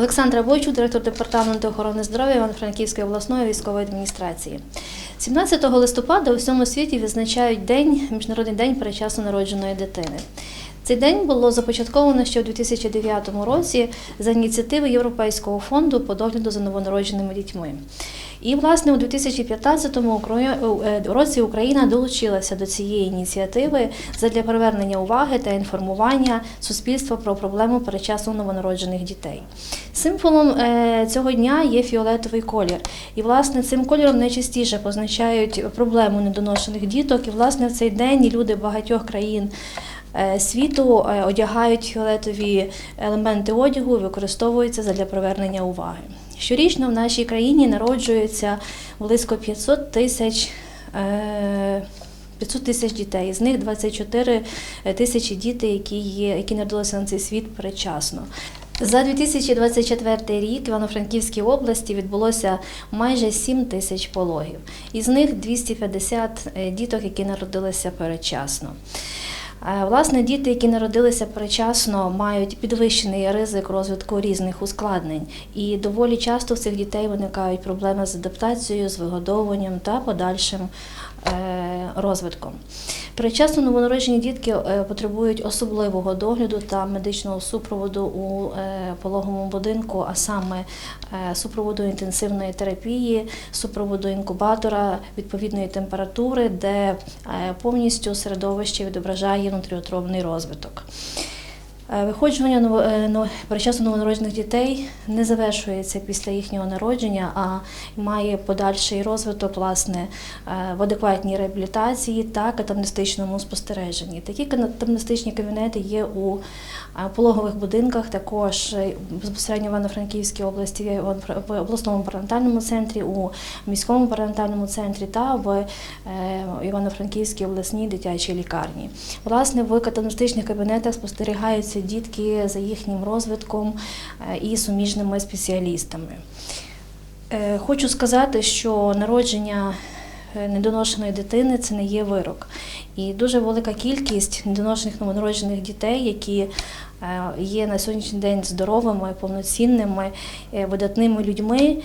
Олександра Бойчук, директор департаменту охорони здоров'я Івано-Франківської обласної військової адміністрації. 17 листопада у всьому світі відзначають день міжнародний день перечасно народженої дитини. Цей день було започатковано ще у 2009 році за ініціативи Європейського фонду по догляду за новонародженими дітьми. І, власне, у 2015 Украї- е, році Україна долучилася до цієї ініціативи задля привернення уваги та інформування суспільства про проблему передчасно новонароджених дітей. Символом е, цього дня є фіолетовий колір. І, власне, цим кольором найчастіше позначають проблему недоношених діток. І, власне, в цей день люди багатьох країн е, світу е, одягають фіолетові елементи одягу і використовуються задля привернення уваги. Щорічно в нашій країні народжується близько 500 тисяч. е, 500 тисяч дітей, з них 24 тисячі дітей, які є, які народилися на цей світ передчасно. За 2024 рік в Івано-Франківській області відбулося майже 7 тисяч пологів. Із них 250 діток, які народилися передчасно. Е, Власне, діти, які народилися передчасно, мають підвищений ризик розвитку різних ускладнень, і доволі часто в цих дітей виникають проблеми з адаптацією, з вигодовуванням та подальшим е, розвитком. Передчасно новонароджені дітки е, потребують особливого догляду та медичного супроводу у пологовому будинку, а саме супроводу інтенсивної терапії, супроводу інкубатора відповідної температури, де повністю середовище відображає внутріутробний розвиток. Е, Виходжування е, но- передчасно новонароджених дітей не завершується після їхнього народження, а має подальший розвиток власне е, в адекватній реабілітації та катамнестичному спостереженні. Такі катамнестичні кабінети є у пологових будинках, також безпосередньо в Івано-Франківській області, в обласному перинатальному центрі, у міському перинатальному центрі та в Івано-Франківській обласній дитячій лікарні. Власне, в катамнестичних кабінетах спостерігаються дітки за їхнім розвитком е, і суміжними спеціалістами. Е, Хочу сказати, що народження е, недоношеної дитини це не є вирок. І дуже велика кількість недоношених новонароджених дітей, які є на сьогоднішній день здоровими, повноцінними, видатними людьми,